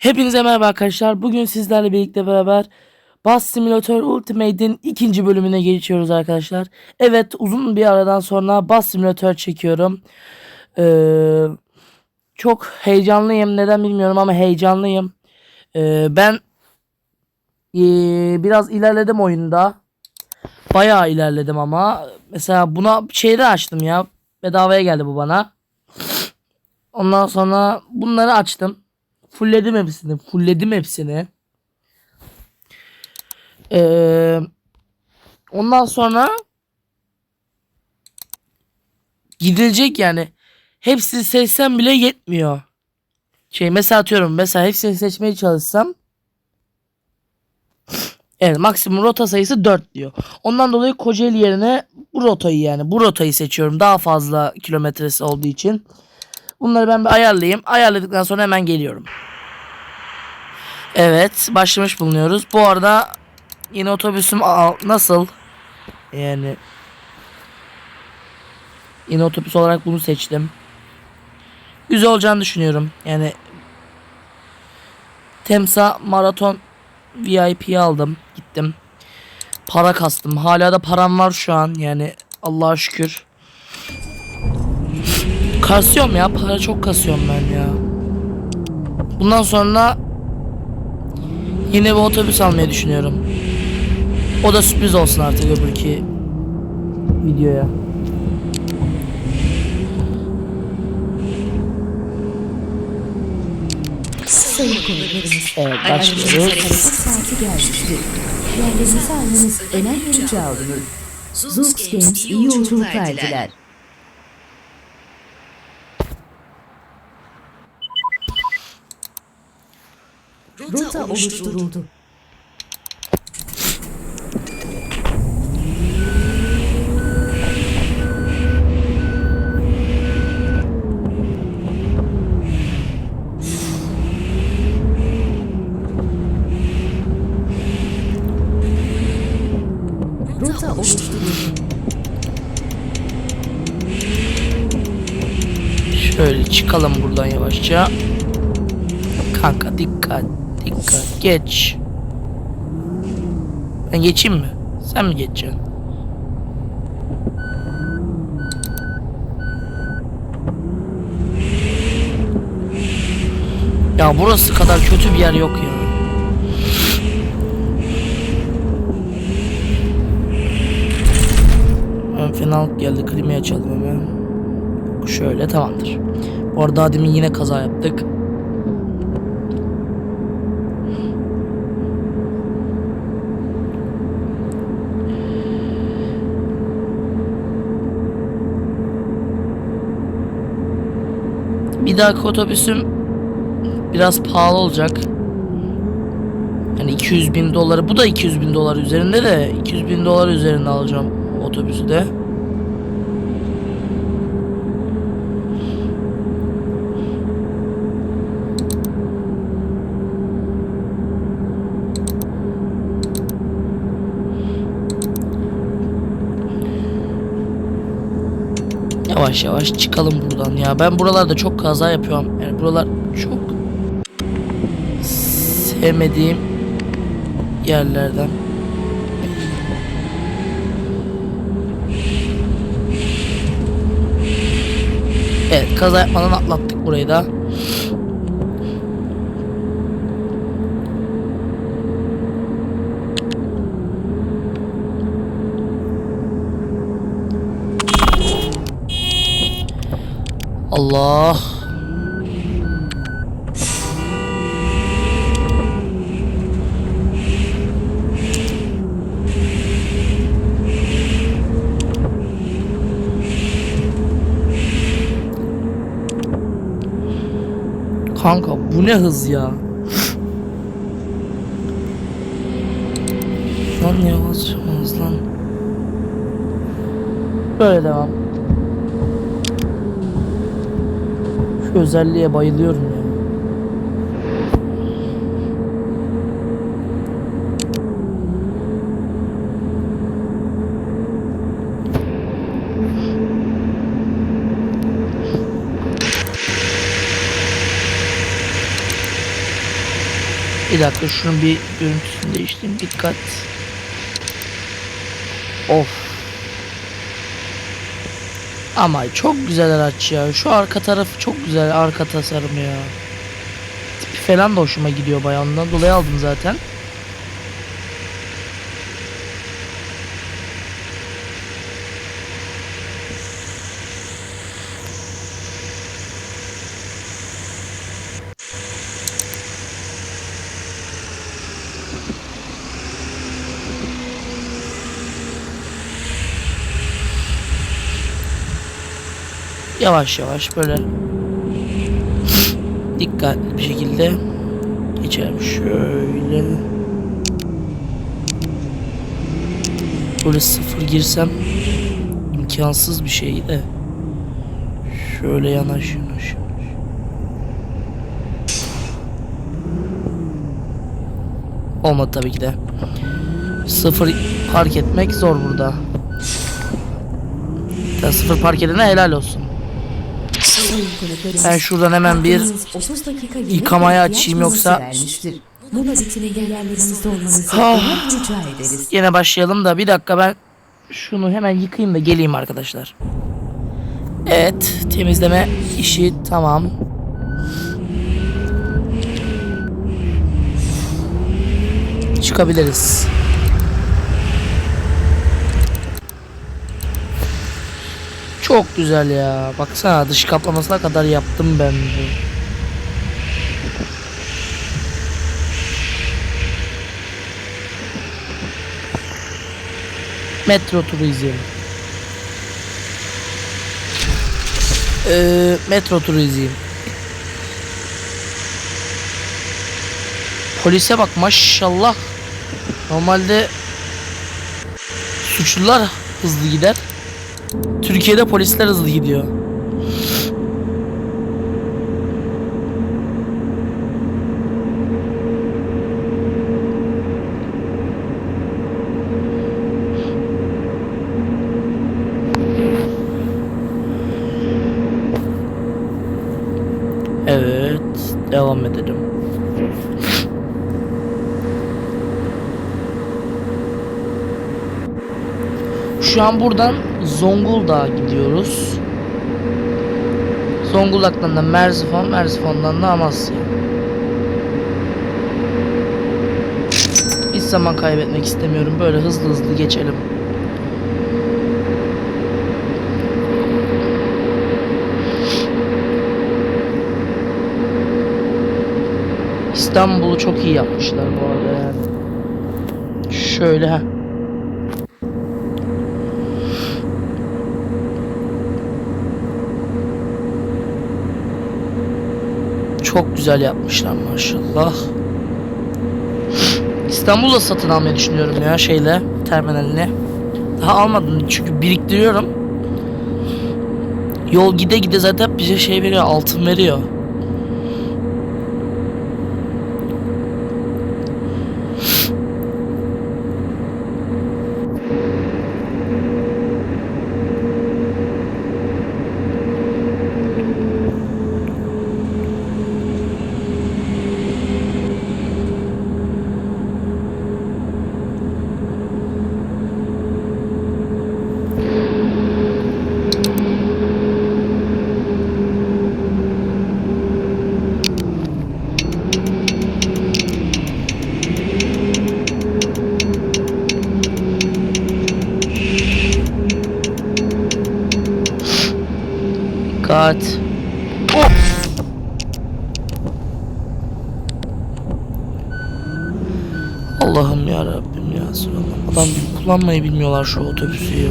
Hepinize merhaba arkadaşlar. Bugün sizlerle birlikte beraber Bus Simulator Ultimate'in ikinci bölümüne geçiyoruz arkadaşlar. Evet uzun bir aradan sonra Bus Simulator çekiyorum. Ee, çok heyecanlıyım. Neden bilmiyorum ama heyecanlıyım. Ee, ben ee, biraz ilerledim oyunda. Bayağı ilerledim ama. Mesela buna şeyde açtım ya. Bedavaya geldi bu bana. Ondan sonra bunları açtım. Fullledim hepsini. Fullledim hepsini. Ee, ondan sonra gidilecek yani. Hepsini seçsem bile yetmiyor. Şey mesela atıyorum. Mesela hepsini seçmeye çalışsam Evet maksimum rota sayısı 4 diyor. Ondan dolayı Kocaeli yerine bu rotayı yani bu rotayı seçiyorum. Daha fazla kilometresi olduğu için. Bunları ben bir ayarlayayım. Ayarladıktan sonra hemen geliyorum. Evet başlamış bulunuyoruz. Bu arada yine otobüsüm nasıl? Yani yine otobüs olarak bunu seçtim. Güzel olacağını düşünüyorum. Yani Temsa Maraton VIP'yi aldım. Gittim. Para kastım. Hala da param var şu an. Yani Allah'a şükür. Kasıyorum ya. Para çok kasıyorum ben ya. Bundan sonra yine bir otobüs almayı düşünüyorum. O da sürpriz olsun artık öbürki videoya. Evet başlıyoruz. hareket saati gelmiştir. Yerlerinizi almanız önem verici alınır. Zoox Games iyi yolculuklar diler. Oluşturuldu. Rota oluşturuldu. Şöyle çıkalım buradan yavaşça. Kanka dikkat dikkat geç. Ben geçeyim mi? Sen mi geçeceksin? Ya burası kadar kötü bir yer yok ya. Ön fenalık geldi. Klimayı açalım hemen. Şöyle tamamdır. Bu arada demin yine kaza yaptık. Bir dahaki otobüsüm biraz pahalı olacak. Yani 200 bin doları. Bu da 200 bin dolar üzerinde de 200 bin dolar üzerinde alacağım otobüsü de. Yavaş yavaş çıkalım buradan ya. Ben buralarda çok kaza yapıyorum. Yani buralar çok sevmediğim yerlerden. Evet kaza yapmadan atlattık burayı da. Allah. Kanka bu ne hız ya? Lan yavaş yavaş lan. Böyle devam. Özelliğe bayılıyorum ya. Bir dakika şunun bir görüntüsünü değiştireyim. Dikkat. Of. Ama çok güzel araç ya. Şu arka tarafı çok güzel. Arka tasarımı ya. Tipi falan da hoşuma gidiyor bayağı. Dolayı aldım zaten. Yavaş yavaş böyle dikkatli bir şekilde geçelim şöyle. Böyle sıfır girsem imkansız bir şey de. Şöyle yanaş yanaş. Olmadı tabii ki de. Sıfır park etmek zor burada. Sen sıfır park edene helal olsun. Ben şuradan hemen bir vaktiniz 30 dakika yemek yıkamaya açayım yoksa- yerlerinizde olmanızı Ah. önem rica ederiz. Yine başlayalım da bir dakika ben şunu hemen yıkayayım da geleyim arkadaşlar. Evet temizleme işi tamam. Çıkabiliriz. Çok güzel ya. Baksana dış kaplamasına kadar yaptım ben bu. Metro turizm. Ee, metro turizm. Polise bak maşallah. Normalde suçlular hızlı gider. Türkiye'de polisler hızlı gidiyor. Evet, devam edelim. Şu an buradan Zonguldak'a gidiyoruz. Zonguldak'tan da Merzifon, Merzifon'dan da Amasya. Hiç zaman kaybetmek istemiyorum. Böyle hızlı hızlı geçelim. İstanbul'u çok iyi yapmışlar bu arada yani. Şöyle ha. Çok güzel yapmışlar maşallah. İstanbul'da satın almayı düşünüyorum ya şeyle terminalini. Daha almadım çünkü biriktiriyorum. Yol gide gide zaten bize şey veriyor altın veriyor. Dikkat. Oh! Allah'ım ya Rabbim ya Resulallah. Adam gibi kullanmayı bilmiyorlar şu otobüsü ya.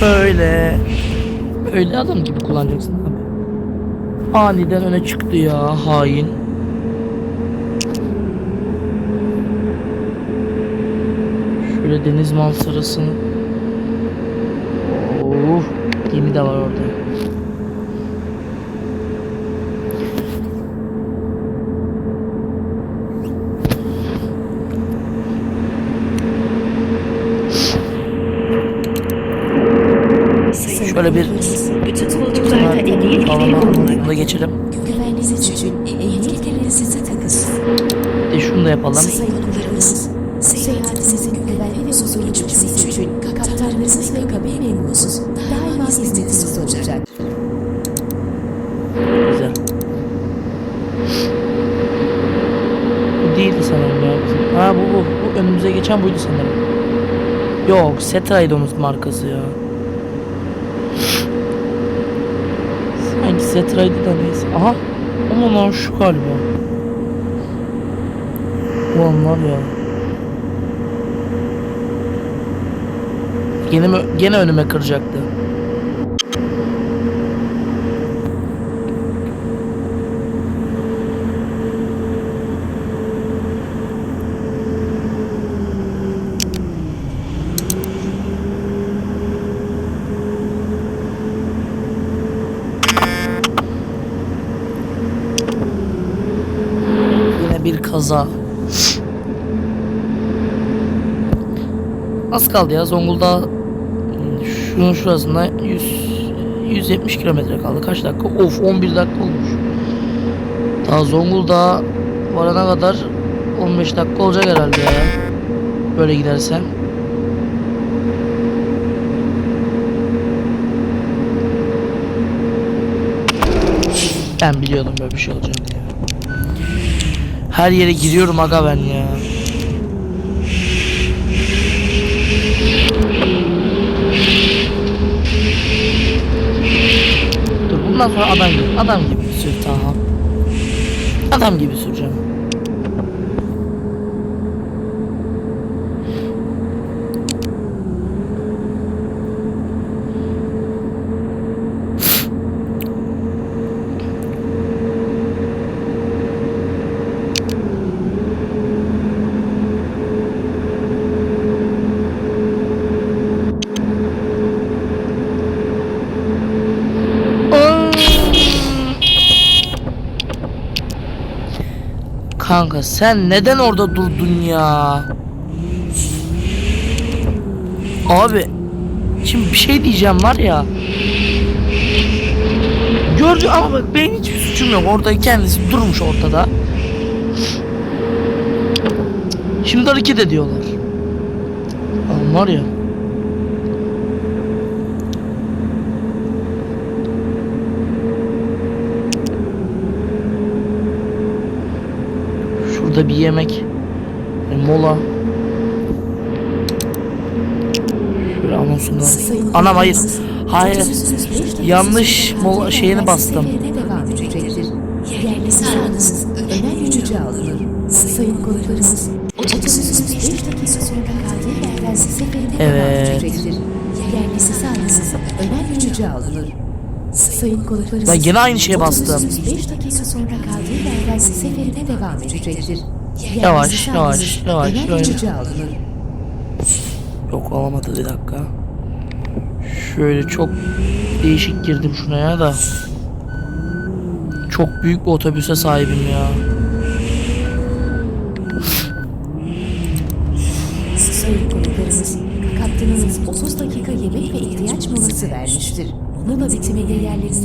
Böyle. Öyle adam gibi kullanacaksın abi. Aniden öne çıktı ya hain. Şöyle deniz manzarasını. Oh, gemi de var orada. Şöyle bir bütün koltuklarda eğil eğil geçelim. Güvenliğiniz için eğil size takılsın. E şunu da yapalım. Sayın yollarınız geçen buydu sanırım. Yok Setra'ydı onun markası ya. Sanki Setra'ydı da neyse. Aha. Aman lan şu galiba. Ulan var ya. Gene, gene önüme kıracaktı. Kaza. Az kaldı ya Zonguldak şunun şurasında 100 170 kilometre kaldı. Kaç dakika? Of 11 dakika olmuş. Daha Zonguldak'a varana kadar 15 dakika olacak herhalde ya. Böyle gidersem. Ben biliyordum böyle bir şey olacağını. Her yere giriyorum aga ben ya. Dur bundan sonra adam gibi, adam gibi sür tamam. Adam gibi süreceğim. Kanka sen neden orada durdun ya? Abi şimdi bir şey diyeceğim var ya. Gördü ama bak benim hiçbir suçum yok. Orada kendisi durmuş ortada. Şimdi hareket ediyorlar. Oğlum var ya. Şurada bir yemek. e, mola. Şöyle anonsundan. Anam hayır. Hayır. Yanlış mola şeyini bastım. seferine devam edecektir. Yerli sağlığınız önem verici alınır. Sayın konuklarımız, otobüsünüz 5 dakika sonra kaldığı yerden seferine Evet. devam edecektir. Yerli sağlığınız önem verici alınır. Sayın konuklarımız, Ben gene aynı şeye bastım. otobüsünüz 5 dakika sonra kaldığı yerden seferine devam edecektir. Yavaş, yavaş, yavaş, alınır. Yok olamadı bir dakika. Şöyle çok değişik girdim şuna ya da. Çok büyük bir otobüse sahibim ya.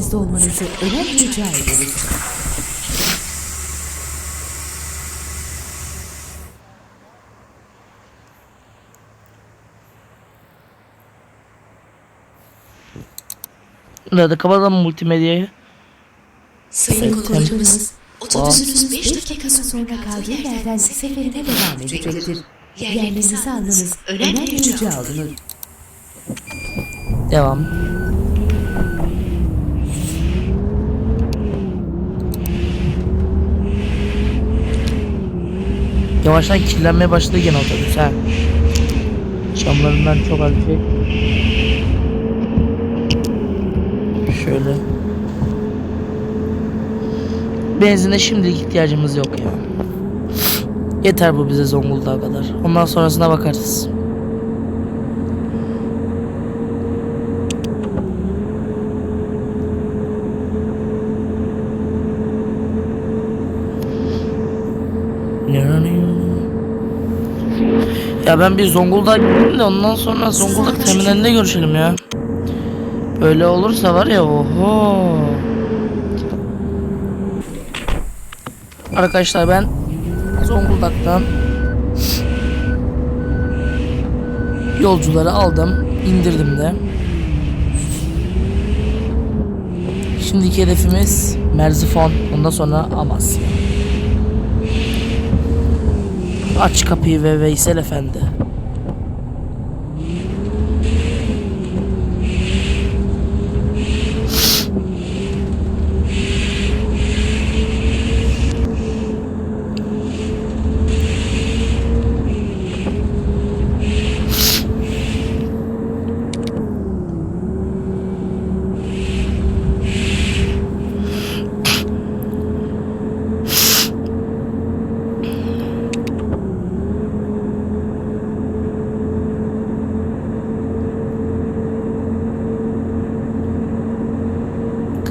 Yerlerinizde olmanızı önemli rica ederiz. Hadi kapatalım multimedyayı. Sayın konuklarımız, otobüsünüz 5 dakika sonra kaldığı yerden seferine devam edecektir. Yerlerinizi almanız önemli rica alınır. Devam. Yavaştan kirlenmeye başladı gene otobüs ha. Camlarından çok az şey. Şöyle. Benzine şimdilik ihtiyacımız yok ya. Yeter bu bize Zonguldak'a kadar. Ondan sonrasına bakarız. Ya ben bir Zonguldak gideyim de ondan sonra Zonguldak terminalinde görüşelim ya. Öyle olursa var ya oho. Arkadaşlar ben Zonguldak'tan yolcuları aldım, indirdim de. Şimdiki hedefimiz Merzifon, ondan sonra Amasya. Aç kapıyı ve Veysel Efendi.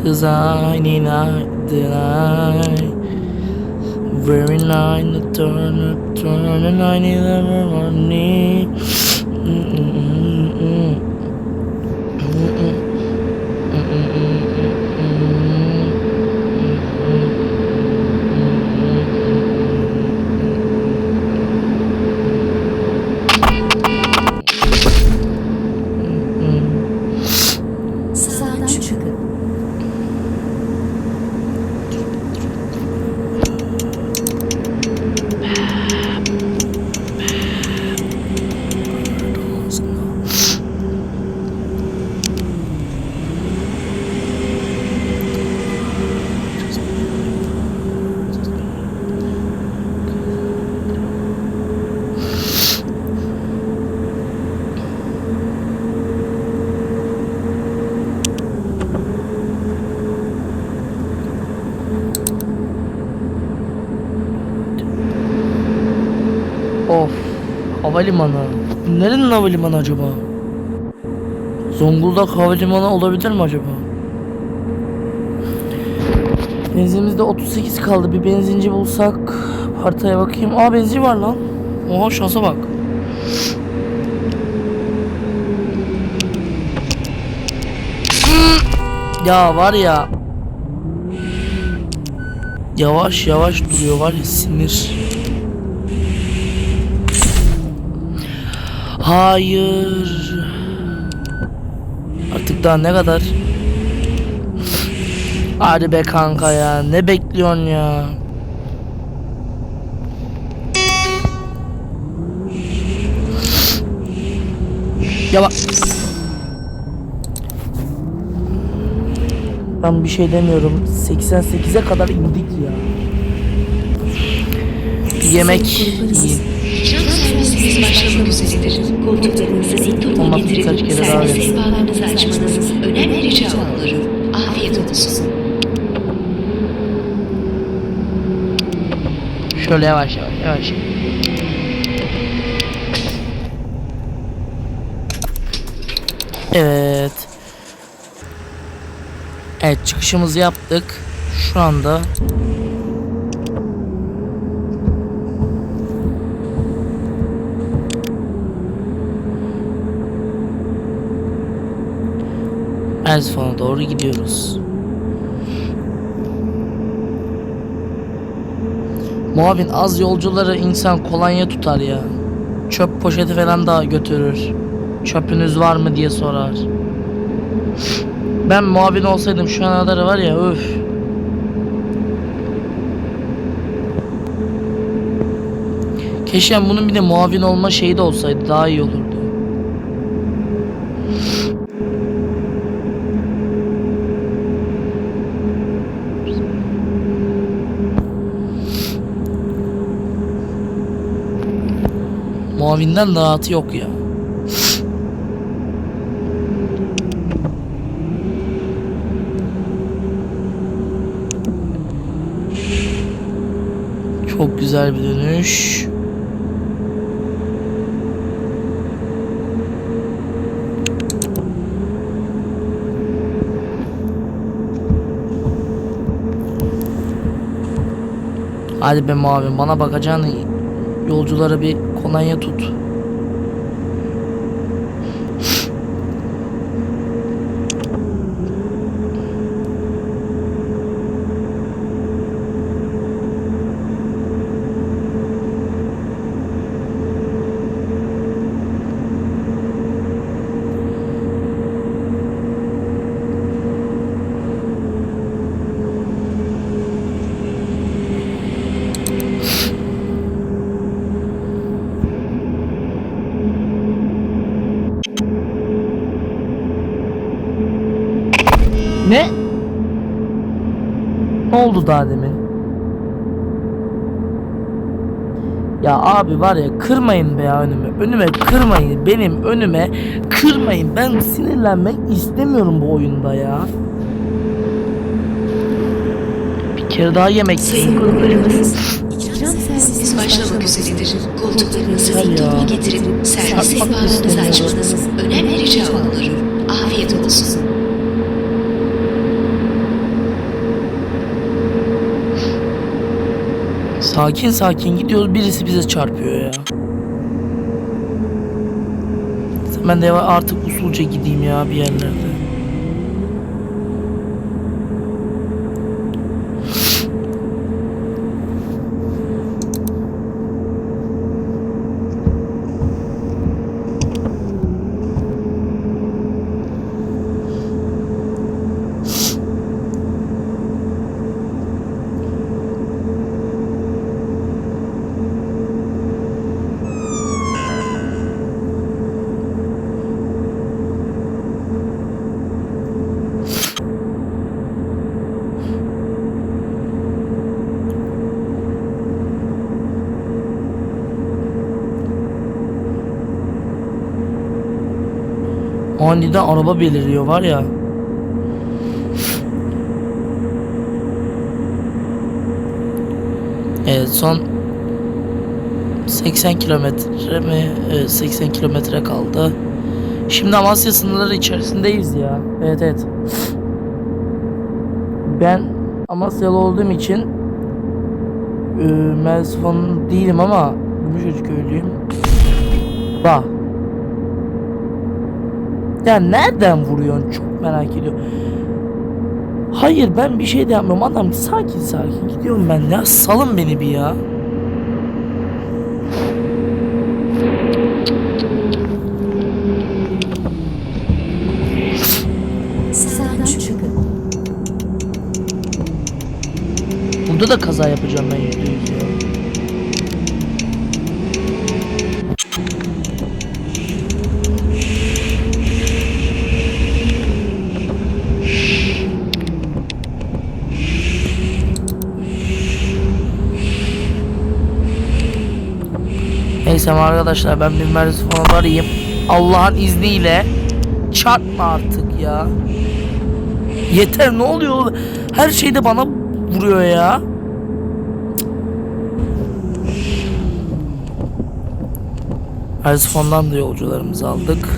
Cause I need not deny Very night the turn up, turn and I need ever money havalimanı. Nerenin havalimanı acaba? Zonguldak havalimanı olabilir mi acaba? Benzinimizde 38 kaldı. Bir benzinci bulsak. Haritaya bakayım. Aa benzin var lan. Oha şansa bak. Ya var ya. Yavaş yavaş duruyor var ya sinir Hayır. Artık daha ne kadar? Hadi be kanka ya. Ne bekliyorsun ya? Ya bak. Ben bir şey demiyorum. 88'e kadar indik ya. Yemek yiyeyim. Servisimiz başlamak üzeredir. Koltuklarınızı dik duruma getirin. Servis sehpalarınızı açmanız önemli rica olunur. Afiyet olsun. Şöyle yavaş yavaş yavaş. Evet. Evet çıkışımızı yaptık. Şu anda Erzifon'a doğru gidiyoruz. Muavin az yolcuları insan kolonya tutar ya. Çöp poşeti falan da götürür. Çöpünüz var mı diye sorar. Ben muavin olsaydım şu an kadar var ya öf. Keşke bunun bir de muavin olma şeyi de olsaydı daha iyi olurdu. Muavinden rahatı yok ya. Çok güzel bir dönüş. Hadi be muavin bana bakacağını yolculara bir kolonya tut. Ne? Ne oldu daha demin? Ya abi var ya kırmayın be ya önüme. Önüme kırmayın. Benim önüme kırmayın. Ben sinirlenmek istemiyorum bu oyunda ya. Bir kere daha yemek Sayın konuklarımız, İkram servisimiz siz başlamak üzeredir. Koltuklarınızı Hadi dik ya. duruma getirip servis Çarpmak sehpalarınızı istemiyorum. açmanız önemli rica olunur. Afiyet olsun. Sakin sakin gidiyoruz. Birisi bize çarpıyor ya. Ben de artık usulca gideyim ya bir yerlerde. Aniden araba beliriyor var ya. Evet son 80 kilometre mi? Evet 80 kilometre kaldı. Şimdi Amasya sınırları içerisindeyiz ya. Evet evet. Ben Amasyalı olduğum için e, Mersifon değilim ama Gümüşhacı köylüyüm. Bak. Ya nereden vuruyorsun? Çok merak ediyorum. Hayır ben bir şey de yapmıyorum. Adam sakin sakin gidiyorum ben ya. Salın beni bir ya. Burada da kaza yapacağım ben yüzde Neyse arkadaşlar ben bir falan arayayım. Allah'ın izniyle çarpma artık ya. Yeter ne oluyor? Her şeyde bana vuruyor ya. Erzifon'dan da yolcularımızı aldık.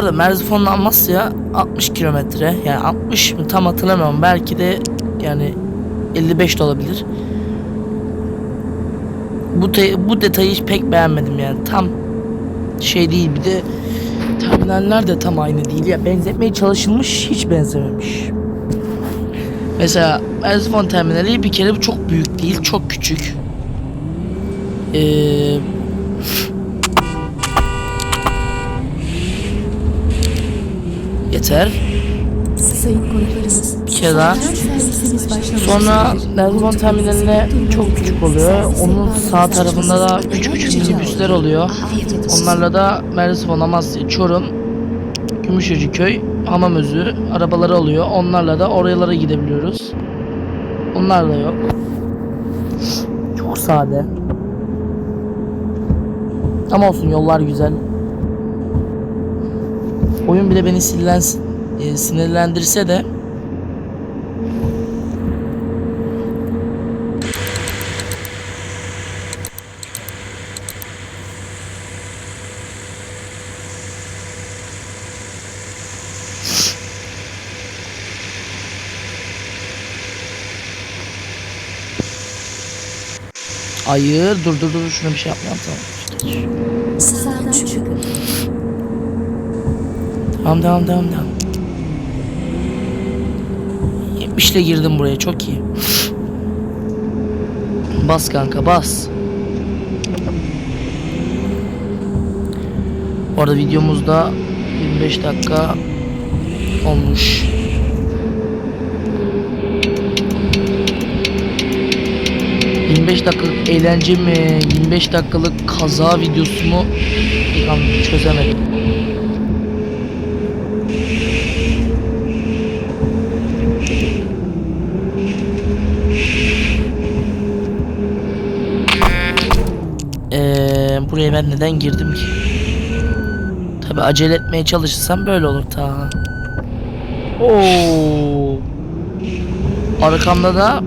Arada Merzifon'la Amasya 60 kilometre. Yani 60 mı tam hatırlamıyorum. Belki de yani 55 de olabilir. Bu te- bu detayı hiç pek beğenmedim yani. Tam şey değil bir de terminaller de tam aynı değil ya. Benzetmeye çalışılmış hiç benzememiş. Mesela Merzifon terminali bir kere çok büyük değil, çok küçük. Eee yeter. Sayın konuklarımız. Başlamak Sonra üzeredir. Nervon terminaline çok küçük oluyor. Onun sağ tarafında da küçük küçük minibüsler oluyor. Onlarla da Mersin, Amasya, Çorum, Gümüşhacı köy, Hamamözü arabaları oluyor. Onlarla da oralara gidebiliyoruz. Onlar da yok. Çok sade. Ama olsun yollar güzel. Oyun bile beni sinirlen, e, sinirlendirse de Hayır dur dur dur şuna bir şey yapmayalım tamam. Sağdan çıkın. Tamam tamam tamam tamam. 70 ile girdim buraya çok iyi. Bas kanka bas. Orada videomuzda 25 dakika olmuş. ...25 dakikalık eğlence mi... ...25 dakikalık kaza videosu mu... çözemedim. Ee, buraya ben neden girdim ki? Tabi acele etmeye çalışırsam böyle olur ta. Oo. Arkamda da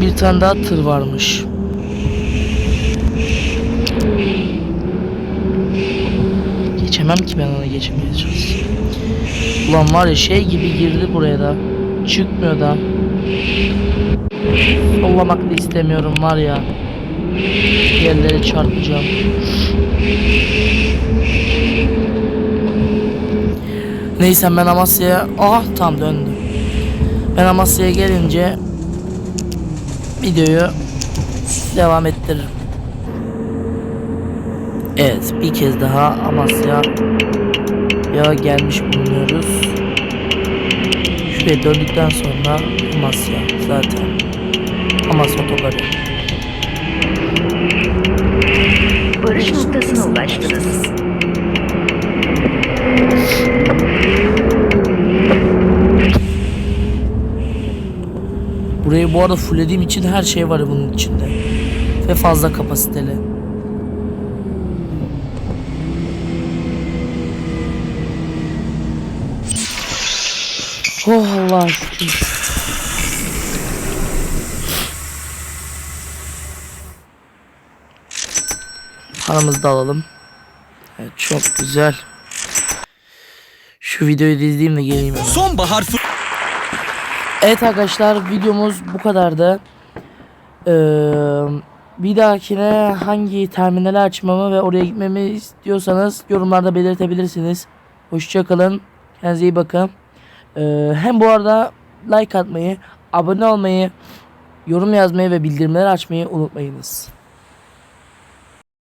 bir tane daha tır varmış. Geçemem ki ben ona geçmeye çalışsam. Ulan var ya şey gibi girdi buraya da. Çıkmıyor da. Sollamak da istemiyorum var ya. Yerlere çarpacağım. Neyse ben Amasya'ya... Ah tam döndü. Ben Amasya'ya gelince videoyu devam ettiririm. Evet bir kez daha Amasya ya gelmiş bulunuyoruz. Şuraya döndükten sonra Amasya zaten. Amasya otogarı. Varış noktasına ulaştınız. Burayı bu arada fulllediğim için her şey var bunun içinde. Ve fazla kapasiteli. Oh Allah şükür. Paramızı da alalım. Evet çok güzel. Şu videoyu da izleyeyim de geleyim. hemen. Sonbahar Evet arkadaşlar videomuz bu kadardı. Ee, bir dahakine hangi terminali açmamı ve oraya gitmemi istiyorsanız yorumlarda belirtebilirsiniz. Hoşçakalın. Kendinize iyi bakın. Ee, hem bu arada like atmayı, abone olmayı, yorum yazmayı ve bildirimleri açmayı unutmayınız.